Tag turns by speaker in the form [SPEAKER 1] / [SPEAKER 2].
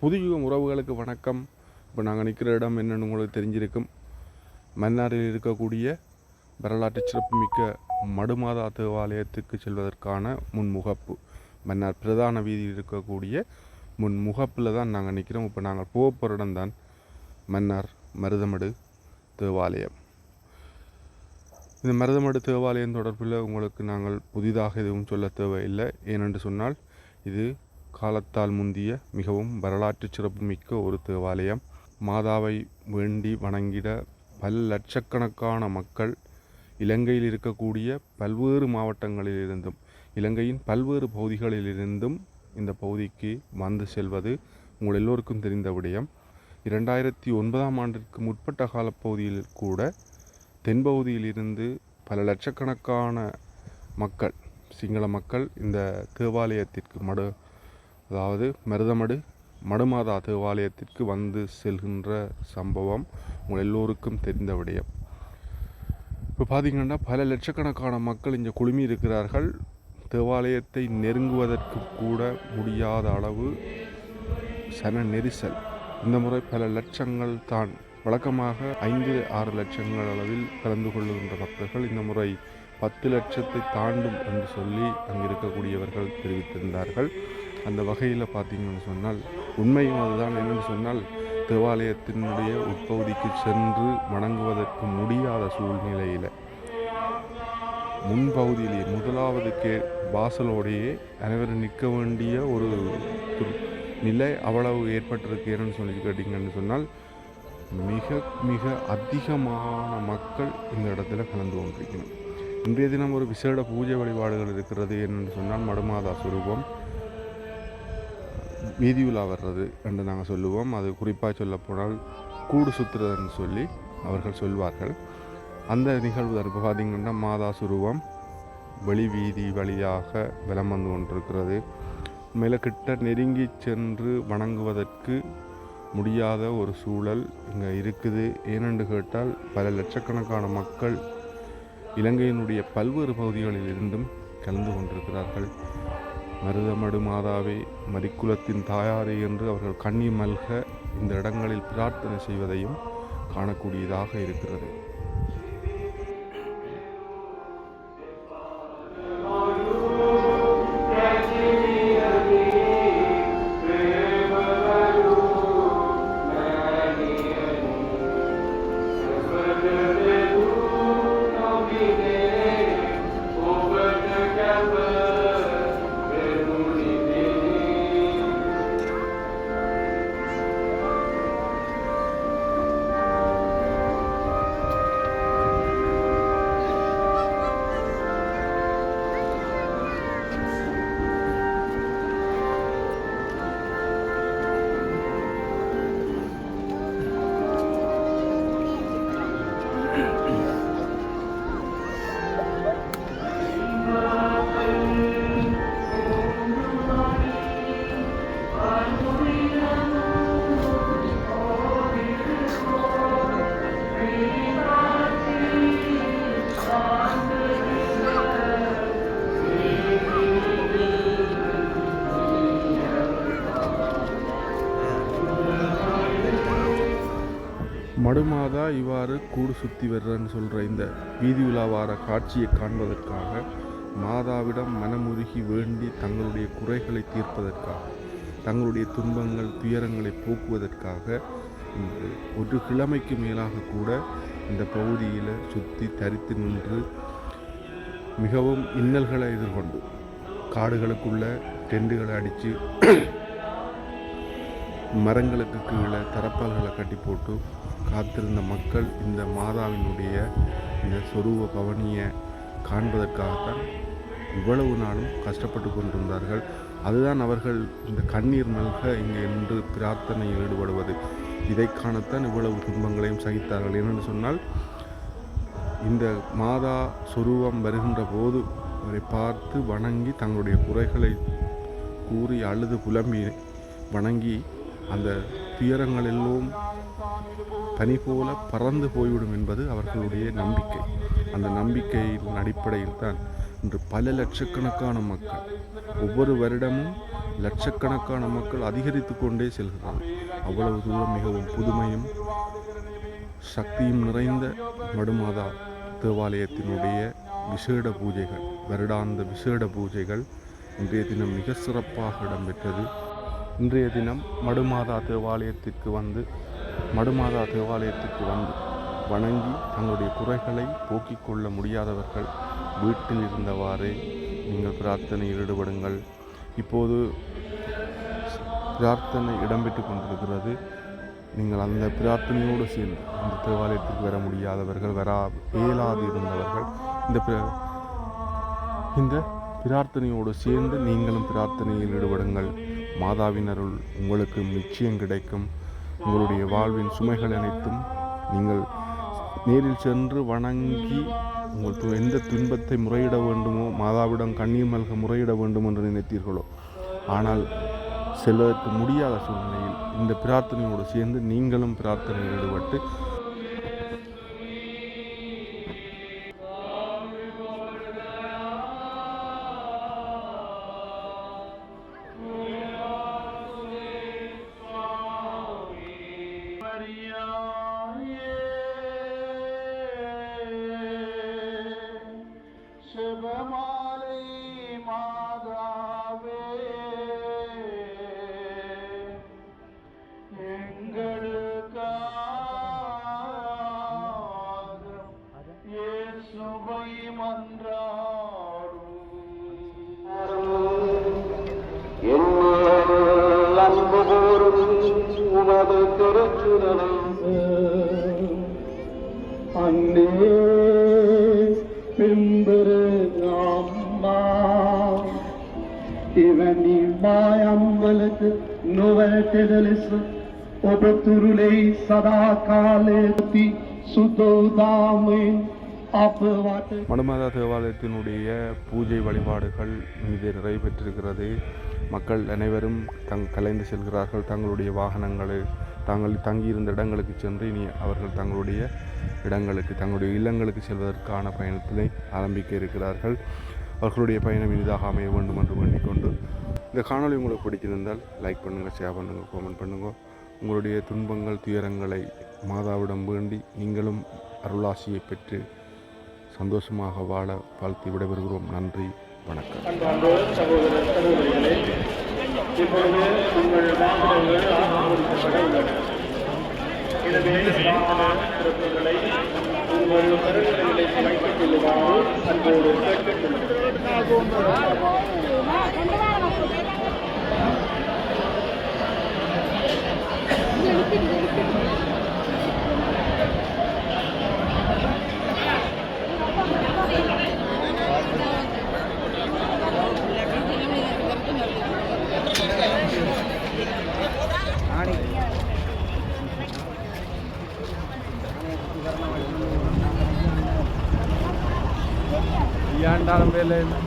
[SPEAKER 1] புதுயுகம் உறவுகளுக்கு வணக்கம். இப்போ நாங்கள் நிற்கிற இடம் என்னென்னு உங்களுக்கு தெரிஞ்சிருக்கும். மன்னாரில் இருக்கக்கூடிய வரலாற்று சிறப்புமிக்க மடுமாதா தேவாலயத்துக்கு செல்வதற்கான முன்முகப்பு. மன்னார் பிரதான வீதியில் இருக்கக்கூடிய முன் முகப்பில் தான் நாங்கள் நிற்கிறோம் இப்போ நாங்கள் போக போகிற இடம் தான் மன்னார் மருதமடு தேவாலயம். இந்த மருதமடு தேவாலயம் தொடர்பில் உங்களுக்கு நாங்கள் புதிதாக எதுவும் சொல்ல தேவையில்லை. ஏனென்று சொன்னால் இது காலத்தால் முந்திய மிகவும் வரலாற்று சிறப்புமிக்க ஒரு தேவாலயம். மாதாவை வேண்டி வணங்கிட பல லட்சக்கணக்கான மக்கள் இலங்கையில் இருக்கக்கூடிய பல்வேறு மாவட்டங்களிலிருந்தும் இலங்கையின் பல்வேறு பகுதிகளிலிருந்தும் இந்த பகுதிக்கு வந்து செல்வது உங்கள் எல்லோருக்கும் தெரிந்த விடயம். இரண்டாயிரத்தி ஒன்பதாம் ஆண்டிற்கு முற்பட்ட காலப்பகுதியில் கூட தென்பகுதியிலிருந்து பல லட்சக்கணக்கான மக்கள் சிங்கள மக்கள் இந்த தேவாலயத்திற்கு மடு அதாவது மருதமடு மடுமாதா தேவாலயத்திற்கு வந்து செல்கின்ற சம்பவம் உங்கள் எல்லோருக்கும் தெரிந்த விடயம். இப்போ பார்த்தீங்கன்னா பல லட்சக்கணக்கான மக்கள் இங்கே குழுமி இருக்கிறார்கள். தேவாலயத்தை நெருங்குவதற்கு கூட முடியாத அளவு சன நெரிசல். இந்த முறை பல லட்சங்கள் தான். வழக்கமாக ஐந்து ஆறு லட்சங்கள் அளவில் கலந்து கொள்ளுகின்ற பக்தர்கள் இந்த முறை பத்து லட்சத்தை தாண்டும் என்று சொல்லி அங்கு இருக்கக்கூடியவர்கள் தெரிவித்திருந்தார்கள். அந்த வகையில் பார்த்தீங்கன்னு சொன்னால் உண்மையும் அதுதான் என்னென்னு சொன்னால் தேவாலயத்தினுடைய உட்பகுதிக்கு சென்று வணங்குவதற்கு முடியாத சூழ்நிலையில் முன்பகுதியிலேயே முதலாவது கே வாசலோடையே அனைவரும் நிற்க வேண்டிய ஒரு நிலை அவ்வளவு ஏற்பட்டிருக்கு சொல்லி கேட்டிங்கன்னு சொன்னால் மிக மிக அதிகமான மக்கள் இந்த இடத்துல கலந்து கொண்டிருக்கணும். இன்றைய தினம் ஒரு விசேட பூஜை வழிபாடுகள் இருக்கிறது என்னென்னு சொன்னால் மடுமாதா சுரூபம். வீதி உலா வர்றது என்று நாங்கள் சொல்லுவோம். அது குறிப்பாக சொல்லப்போனால் கூடு சுற்றுறதுன்னு சொல்லி அவர்கள் சொல்வார்கள். அந்த நிகழ்வு தான் இப்போ மாதா சுருவம் வெளி வீதி வழியாக வலம் வந்து கொண்டிருக்கிறது. மேலே கிட்ட நெருங்கி சென்று வணங்குவதற்கு முடியாத ஒரு சூழல் இங்கே இருக்குது. ஏனென்று கேட்டால் பல லட்சக்கணக்கான மக்கள் இலங்கையினுடைய பல்வேறு பகுதிகளில் இருந்தும் கலந்து கொண்டிருக்கிறார்கள். மருதமடு மாதாவே மரிக்குலத்தின் தாயாரே என்று அவர்கள் கண்ணி மல்க இந்த இடங்களில் பிரார்த்தனை செய்வதையும் காணக்கூடியதாக இருக்கிறது. இவ்வாறு கூடு சுற்றி வர்றன்னு சொல்கிற இந்த வீதி உலா வார காட்சியை காண்பதற்காக மாதாவிடம் மனமுருகி வேண்டி தங்களுடைய குறைகளை தீர்ப்பதற்காக தங்களுடைய துன்பங்கள் துயரங்களை போக்குவதற்காக இந்த ஒரு கிழமைக்கு மேலாக கூட இந்த பகுதியில் சுற்றி தரித்து நின்று மிகவும் இன்னல்களை எதிர்கொண்டு காடுகளுக்குள்ள டெண்டுகளை அடித்து மரங்களுக்கு கீழே தரப்பால்களை கட்டி போட்டு காத்திருந்த மக்கள் இந்த மாதாவினுடைய இந்த சொரூப பவனியை காண்பதற்காகத்தான் இவ்வளவு நாளும் கஷ்டப்பட்டு கொண்டிருந்தார்கள். அதுதான் அவர்கள் இந்த கண்ணீர் மல்க இங்கே நின்று பிரார்த்தனையில் ஈடுபடுவது. இதை காணத்தான் இவ்வளவு துன்பங்களையும் சகித்தார்கள். என்னென்னு சொன்னால் இந்த மாதா சொரூபம் வருகின்ற போது அவரை பார்த்து வணங்கி தங்களுடைய குறைகளை கூறி அழுது புலம்பி வணங்கி அந்த துயரங்கள் எல்லாம் பனி போல பறந்து போய்விடும் என்பது அவர்களுடைய நம்பிக்கை. அந்த நம்பிக்கையின் அடிப்படையில் தான் இன்று பல லட்சக்கணக்கான மக்கள் ஒவ்வொரு வருடமும் லட்சக்கணக்கான மக்கள் அதிகரித்து கொண்டே செல்கிறார்கள். அவ்வளவு தூரம் மிகவும் புதுமையும் சக்தியும் நிறைந்த மடுமாதா தேவாலயத்தினுடைய விசேட பூஜைகள் வருடாந்த விசேட பூஜைகள் இன்றைய தினம் மிக சிறப்பாக இடம்பெற்றது. இன்றைய தினம் மடுமாதா தேவாலயத்திற்கு வந்து மடுமாதா தேவாலயத்துக்கு வந்து வணங்கி தங்களுடைய குறைகளை போக்கிக் கொள்ள முடியாதவர்கள் வீட்டில் இருந்தவாறே நீங்கள் பிரார்த்தனையில் ஈடுபடுங்கள். இப்போது பிரார்த்தனை இடம்பெற்று கொண்டிருக்கிறது. நீங்கள் அந்த பிரார்த்தனையோடு சேர்ந்து அந்த தேவாலயத்திற்கு வர முடியாதவர்கள் வரா இயலாது இருந்தவர்கள் இந்த பிர- இந்த பிரார்த்தனையோடு சேர்ந்து நீங்களும் பிரார்த்தனையில் ஈடுபடுங்கள். மாதாவினருள் உங்களுக்கு நிச்சயம் கிடைக்கும். உங்களுடைய வாழ்வின் சுமைகள் அனைத்தும் நீங்கள் நேரில் சென்று வணங்கி உங்கள் எந்த துன்பத்தை முறையிட வேண்டுமோ மாதாவிடம் கண்ணீர் மல்க முறையிட வேண்டும் என்று நினைத்தீர்களோ. ஆனால் செல்வதற்கு முடியாத சூழ்நிலையில் இந்த பிரார்த்தனையோடு சேர்ந்து நீங்களும் பிரார்த்தனையில் ஈடுபட்டு
[SPEAKER 2] அதுபோரும் உமது திருச்சுடலை அன்னே பின்பரு அம்மா ಇವನಿ ಮಾಯಂಬಲಕ್ಕೆ ನೋವನ ತೆದಲಿಸ ಒಬ್ಬ ತುರುಳೈ ಸದಾ ಕಾಲೇತಿ ಸುತೋದಾಮೆ
[SPEAKER 1] மனுமாதா தேவாலயத்தினுடைய பூஜை வழிபாடுகள் இங்கே நிறைவேற்றிருக்கிறது மக்கள் அனைவரும் தங் கலைந்து செல்கிறார்கள். தங்களுடைய வாகனங்களை தாங்கள் தங்கியிருந்த இடங்களுக்கு சென்று இனி அவர்கள் தங்களுடைய இடங்களுக்கு தங்களுடைய இல்லங்களுக்கு செல்வதற்கான பயணத்தினை ஆரம்பிக்க இருக்கிறார்கள். அவர்களுடைய பயணம் இனிதாக அமைய வேண்டும் என்று வேண்டிக்கொண்டு இந்த காணொளி உங்களுக்கு பிடிச்சிருந்தால் லைக் பண்ணுங்கள் ஷேர் பண்ணுங்கள் கமெண்ட் பண்ணுங்கள் உங்களுடைய துன்பங்கள் துயரங்களை மாதாவிடம் வேண்டி நீங்களும் அருளாசியை பெற்று சந்தோஷமாக வாழ வாழ்த்தி விடைபெறுகிறோம். நன்றி வணக்கம்.
[SPEAKER 2] உங்கள் கருத்துக்களை வைத்துக் கொள்ளுமாறு அன்போடு கேட்டுக்கொள்கிறேன்.
[SPEAKER 1] ஏண்டாலும் ఇయాండాలం వేలైంది